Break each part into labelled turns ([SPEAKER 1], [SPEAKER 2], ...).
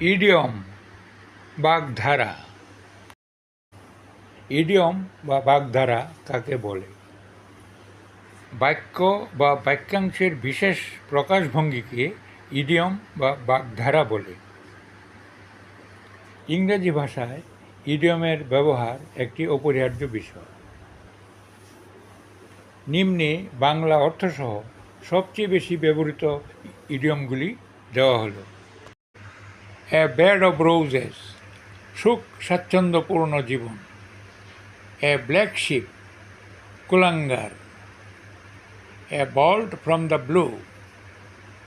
[SPEAKER 1] Idiom বাগধারা। Idiom বা বাগধারা কাকে বলে? বাক্য বা বাক্যাংশের বিশেষ প্রকাশভঙ্গিকে ইডিয়ম বা বাগধারা বলে। ইংরেজি ভাষায় ইডিয়মের ব্যবহার একটি অপরিহার্য বিষয়। নিম্নে বাংলা অর্থসহ সবচেয়ে বেশি ব্যবহৃত ইডিয়মগুলি দেওয়া হলো। এ বেড অব রোজেস সুখ স্বাচ্ছন্দ্যপূর্ণ জীবন। এ ব্ল্যাক শিপ কুলাঙ্গার। A bolt from the blue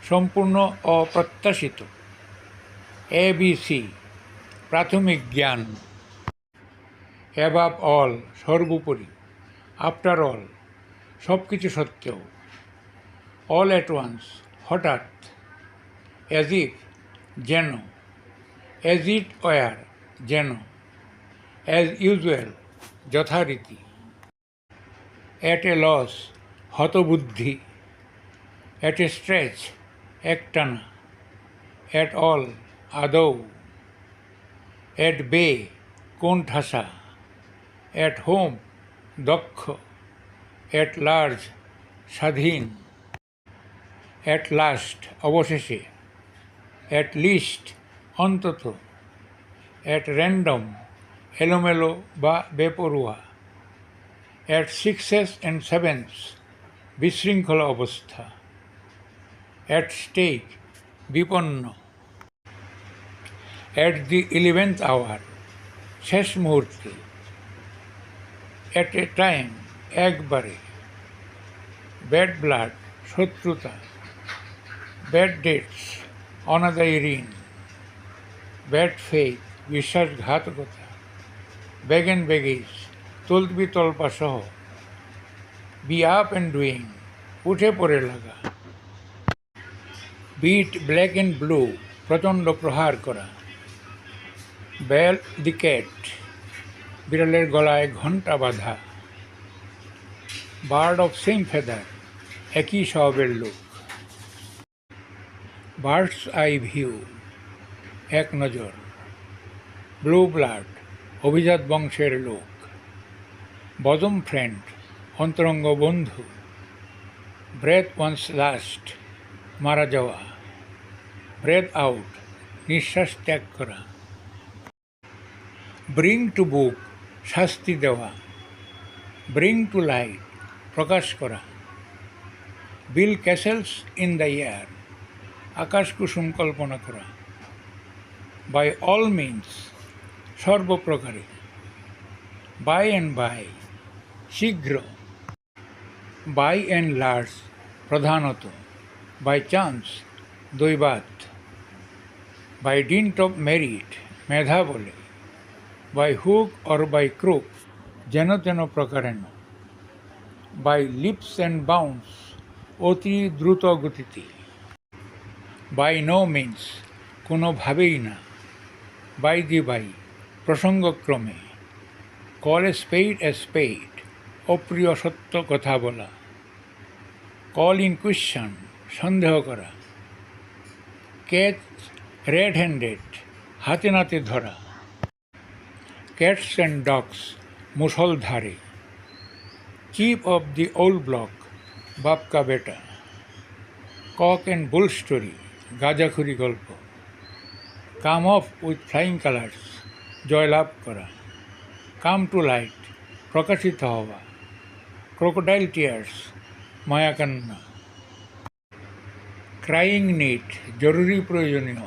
[SPEAKER 1] সম্পূর্ণ অপ্রত্যাশিত। এ বি সি প্রাথমিক জ্ঞান। অ্যাবাব অল সর্বোপরি আফটার অল সব কিছু সত্ত্বেও। অল অ্যাট ওয়ান্স হঠাৎ। অ্যাজ ইফ যেন। অ্যাজ ইট ওয়ার যেন অ্যাজ ইউজুয়াল যথারীতি। অ্যাট এ লস হতবুদ্ধি। অ্যাট এ স্ট্রেচ একটানা। অ্যাট অল আদৌ। অ্যাট বে কোন ঠাসা অ্যাট হোম দক্ষ। অ্যাট লার্জ স্বাধীন। অ্যাট লাস্ট অবশেষে। অ্যাট লিস্ট অন্তত অ্যাট র্যান্ডম এলোমেলো বা বেপরুয়া অ্যাট সিক্সেস অ্যান্ড সেভেন্স বিশৃঙ্খলা অবস্থা অ্যাট স্টেক বিপন্ন অ্যাট দি ইলেভেন্থ আওয়ার শেষ মুহূর্তে অ্যাট এ টাইম একবারে ব্যাড ব্লাড শত্রুতা ব্যাড ডেটস অনাদায়ী ঋণ ব্যাড ফেইথ বিশ্বাসঘাতকতা ব্যাগ অ্যান্ড ব্যাগেজ তলবি তল্পা সহ বি আপ অ্যান্ড ডুইং উঠে পড়ে লাগা। বিট ব্ল্যাক অ্যান্ড ব্লু প্রচণ্ড প্রহার করা। বেল দি ক্যাট বিড়ালের গলায় ঘণ্টা বাঁধা। বার্ড অফ সেম ফেদার একই স্বভাবের লোক। বার্ডস আই ভিউ এক নজর। ব্লু ব্লাড, অভিজাত বংশের লোক। বদম ফ্রেন্ড, অন্তরঙ্গ বন্ধু। ব্রেথ ওয়ান্স লাস্ট, মারা যাওয়া। ব্রেথ আউট, নিঃশ্বাস ত্যাগ করা। ব্রিং টু বুক, শাস্তি দেওয়া। ব্রিং টু লাইট, প্রকাশ করা। Build castles in the air আকাশ কুসুম কল্পনা করা। বাই অল মিনস সর্বপ্রকারে বাই অ্যান্ড বাই শীঘ্র বাই অ্যান্ড লার্জ প্রধানত বাই চান্স দৈবাত বাই ডিন্ট অফ মেরিট মেধা বলে by hook or by crook যেন তেন প্রকারেণ বাই লিপস অ্যান্ড বাউন্স অতি দ্রুত গতিতে বাই নো মিন্স কোনোভাবেই না। By the by, প্রসঙ্গক্রমে, call a spade a spade, অপ্রিয় সত্য কথা বলা, কল ইন কুয়েশন সন্দেহ করা ক্যাচ রেড হ্যান্ডেড, হাতে নাতে ধরা, cats and dogs মুসলধারে chip off the old block, বাপকা বেটা, কক অ্যান্ড বুল স্টোরি, গাজাখুরি গল্প। Come off with flying colours জয়লাভ করা কাম টু লাইট প্রকাশিত হওয়া ক্রোকোডাইল টিয়ার্স মায়াকান্না ক্রাইং নিট জরুরি প্রয়োজনীয়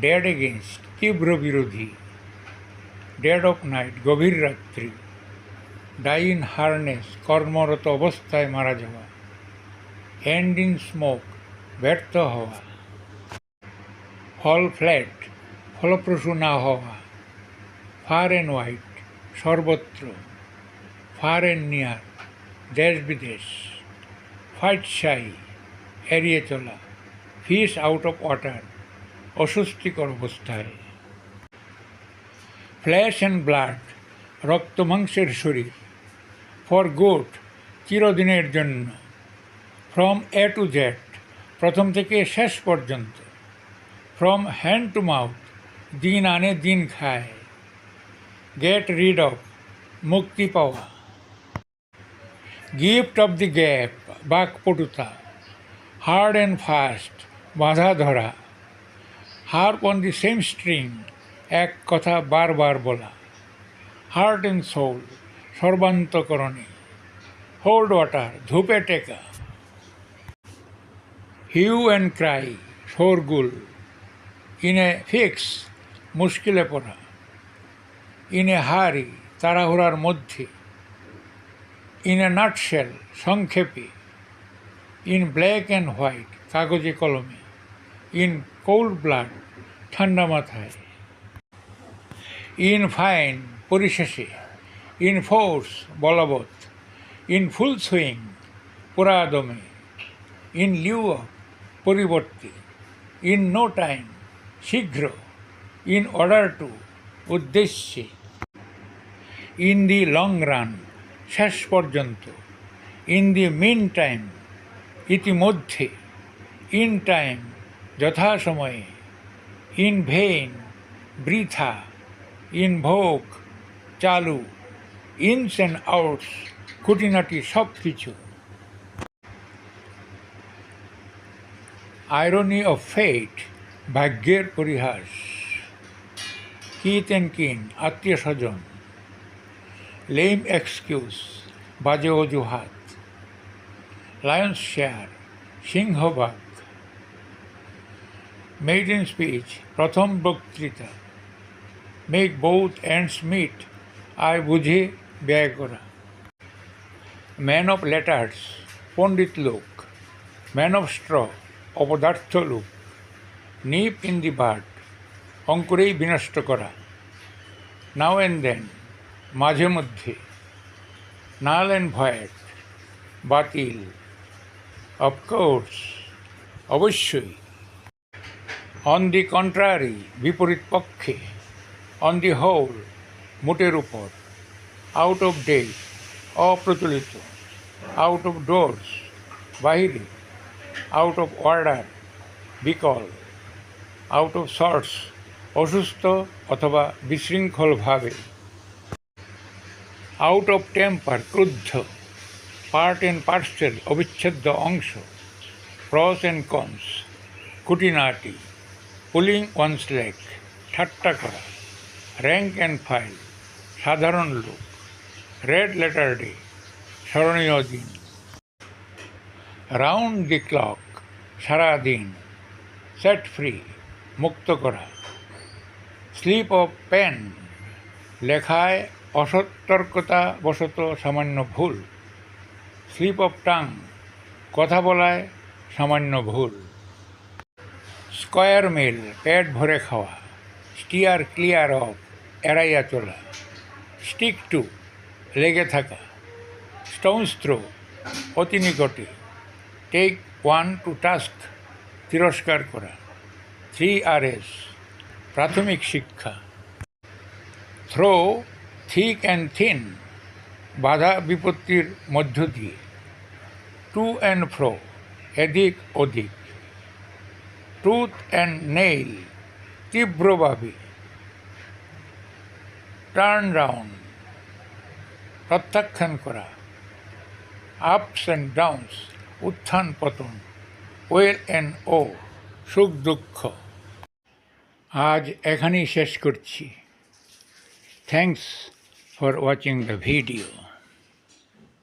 [SPEAKER 1] ড্যাড এগেনস্ট তীব্র বিরোধী ডেড অফ নাইট গভীর রাত্রি ডাইন হারনেস কর্মরত অবস্থায় মারা যাওয়া হ্যান্ড ইন স্মোক ব্যর্থ হওয়া ফল ফ্ল্যাট, ফলপ্রসূ না হওয়া ফার অ্যান্ড হোয়াইট সর্বত্র ফার অ্যান্ড নিয়ার দেশ বিদেশ ফাইট শাই এড়িয়ে চলা ফিশ আউট অফ ওয়াটার অস্বস্তিকর অবস্থায়। ফ্ল্যাশ অ্যান্ড ব্লাড রক্ত মাংসের শরীর ফর গুড চিরদিনের জন্য ফ্রম এ টু জেড প্রথম থেকে শেষ পর্যন্ত। ফ্রম হ্যান্ড টু মাউথ দিন আনে দিন খায় গেট রিড অফ মুক্তি পাওয়া গিফট অফ দি গ্যাপ বাকপটুতা হার্ড অ্যান্ড ফাস্ট বাঁধা ধরা harp on the same string এক কথা বারবার বলা হার্ট অ্যান্ড সোল সর্বান্তকরণী হোল্ড ওয়াটার ধূপে টেকা হিউ অ্যান্ড ক্রাই শোরগুল ইন ফিক্স, মুশকিলে পড়া। ইন হারি তাড়াহুড়ার মধ্যে। ইন নাটশেল, সংক্ষেপে। ইন ব্ল্যাক অ্যান্ড হোয়াইট, কাগজে কলমে। ইন কোল্ড ব্লাড, ঠান্ডা মাথায়। ইন ফাইন, পরিশেষে। ইন ফোর্স, বলবৎ। ইন ফুল সুইং, পুরাদমে। ইন লিউ পরিবর্তে। ইন নো টাইম শীঘ্র ইন অর্ডার টু উদ্দেশ্যে ইন দি লং রান শেষ পর্যন্ত ইন দি মিন টাইম ইতিমধ্যে ইন টাইম যথাসময়ে ইন ভেইন বৃথা ইন ভোগ, চালু ইনস অ্যান্ড আউটস খুঁটিনাটি সব কিছু আয়রনি অফ ফেট ভাগ্যের পরিহাস। কিত অ্যান্ড কিন আত্মীয় স্বজন। লেম এক্সকিউজ বাজে অজুহাত। লায়ন্স শেয়ার সিংহভাগ মেইডেন স্পিচ প্রথম বক্তৃতা। মেক বোথ অ্যান্ডস মিট আয় বুঝে ব্যয় করা। ম্যান অফ লেটার্স পণ্ডিত লোক। ম্যান অফ স্ট্র অপদার্থ লোক। নিপ ইন দি বার্ড, অঙ্কুরেই বিনষ্ট করা। নাও অ্যান্ড দেন, মাঝে মধ্যে, নাল অ্যান্ড ভয়েড বাতিল অফকোর্স অবশ্যই। অন দি কন্ট্রারি, বিপরীত পক্ষে, অন দি হোল, মোটের উপর, আউট অফ ডেট, অপ্রচলিত, আউট অফ ডোরস, বাহিরে, আউট অফ অর্ডার বিকল আউট অফ শর্টস অসুস্থ অথবা বিশৃঙ্খলভাবে। আউট অফ টেম্পার ক্রুদ্ধ পার্ট অ্যান্ড পার্সেল অবিচ্ছেদ্য অংশ প্রস অ্যান্ড কনস খুঁটিনাটি পুলিং ওয়ান্স লেগ ঠাট্টা করা র্যাঙ্ক অ্যান্ড ফাইল সাধারণ লোক রেড লেটার ডে স্মরণীয় দিন। রাউন্ড দি ক্লক সারা দিন সেট ফ্রি মুক্ত করা। স্লিপ অফ পেন লেখায় অসতর্কতা বশত সামান্য ভুল। স্লিপ অফ টাং কথা বলায় সামান্য ভুল। স্কয়ার মিল, পেট ভরে খাওয়া। স্টিয়ার ক্লিয়ার অফ, এড়াইয়া চলা। স্টিক টু, লেগে থাকা। স্টোনস থ্রো, অতি নিকটে। টেক ওয়ান টু টাস্ক, তিরস্কার করা। থ্রি আর এস প্রাথমিক শিক্ষা। থ্রো, থিক অ্যান্ড থিন, বাধা বিপত্তির মধ্য দিয়ে। টু অ্যান্ড ফ্রো, এদিক ওদিক। টুথ অ্যান্ড নেইল তীব্রভাবে টার্ন রাউন্ড, প্রত্যাখ্যান করা। আপস অ্যান্ড ডাউনস, উত্থান পতন। ওয়েল অ্যান্ড ও, সুখ দুঃখ। আজ এখানেই শেষ করছি। Thanks for watching the video